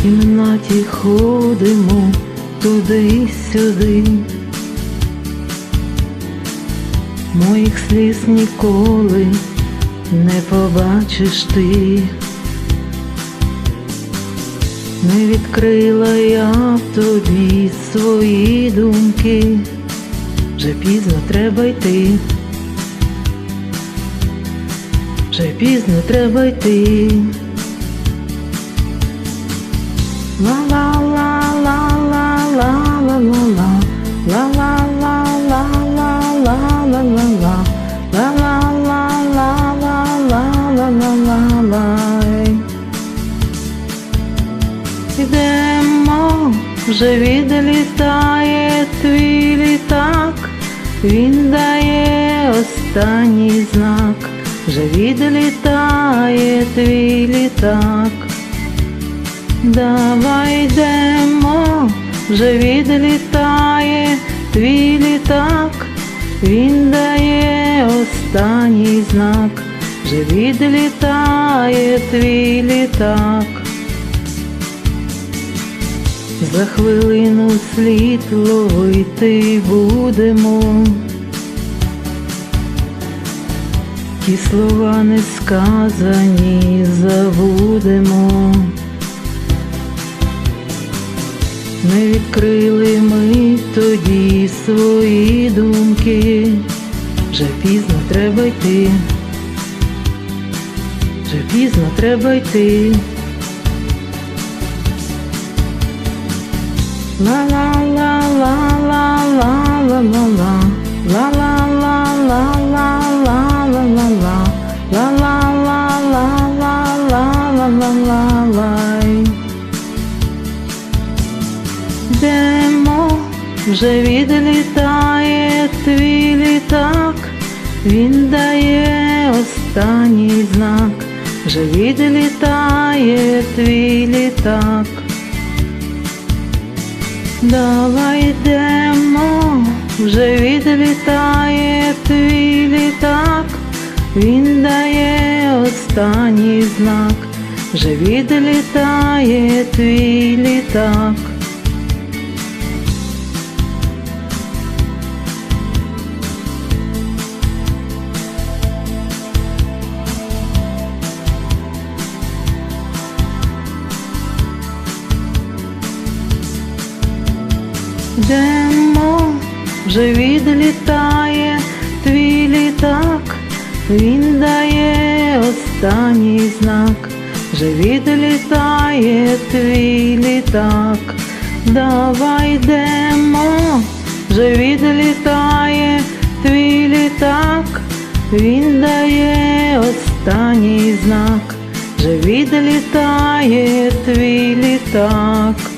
хаті ходимо туди-сюди. Моїх сліз ніколи не побачиш ти. Не відкрила я в тобі свої думки, вже пізно треба йти, вже пізно треба йти. Ідемо, вже відлітає твій літак, він дає останній знак, вже відлітає твій літак. Давай йдемо, вже відлітає твій літак, він дає останній знак, вже відлітає твій літак. За хвилину слід ловити будемо. Ті слова не сказані забудемо. Не відкрили ми тоді свої думки, вже пізно треба йти, вже пізно треба йти. La la la la la la la la la La la la la la la la la la La la la la la la la la вже відлітає твій літак, він дає останній знак, вже відлітає твій літак. Давай йдемо, вже відлітає твій літак, він дає останній знак, вже відлітає твій літак. Йдемо, вже відлітає твій літак, він дає останній знак, вже відлітає твій літак, давай йдемо, вже відлітає твій літак, він дає останній знак, вже відлітає твій літак.